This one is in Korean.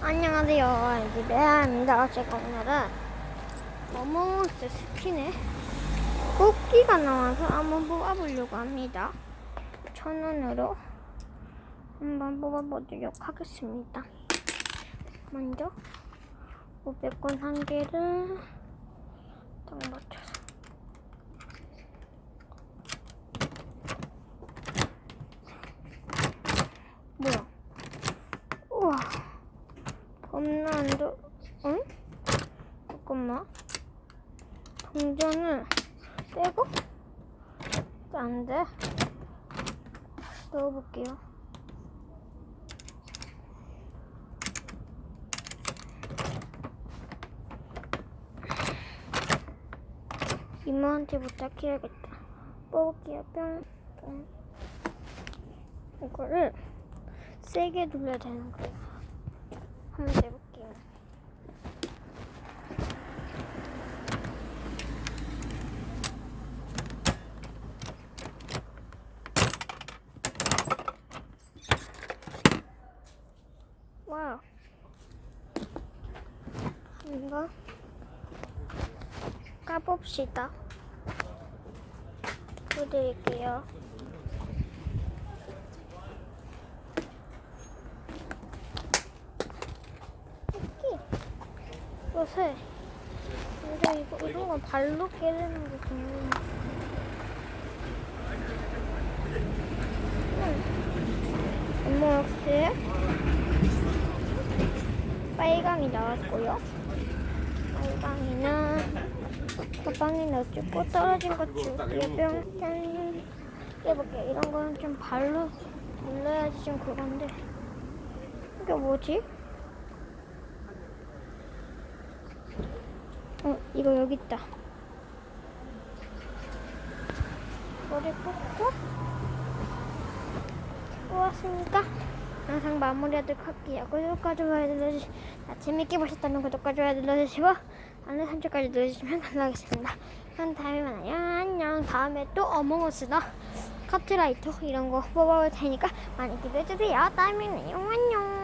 안녕하세요. 이지배입니다. 제가 오늘은 어몽어스 스킨에 뽑기가 나와서 한번 뽑아보려고 합니다. 천 원으로 한번 뽑아보도록 하겠습니다. 먼저 500원 한 개를 딱 맞춰서 뭐야? 우와. 겁나 안 돼. 응? 잠깐만. 동전을 떼고? 안 돼. 넣어볼게요. 이모한테 부탁해야겠다. 뽑을게요. 뿅. 뿅. 이거를 세게 눌러야 되는 거예요. 한번 해볼게요. 와우. 한번 까봅시다. 보여드릴게요. 요새 근데 이거 이런 건 발로 깨르는 거군요. 엄마 역시 빨강이 나왔고요. 빨강이는 가방에 넣어주고 떨어진 거 줄게요. 뿅, 짠. 해볼게요. 이런 거는 좀 발로 눌러야지 좀 그건데. 이게 뭐지? 어, 이거 여기 있다. 머리 뽑고 뽑았으니까 영상 마무리하도록 할게요. 구독과 좋아요 눌러주시고 재밌게 보셨다면 구독과 좋아요 눌러주시고 알림 설정까지 눌러주시면 감사하겠습니다. 그럼 다음에 만나요. 안녕. 다음에 또 어몽어스나 카트라이터 이런 거 뽑아볼 테니까 많이 기대해주세요. 다음에 만나요. 안녕.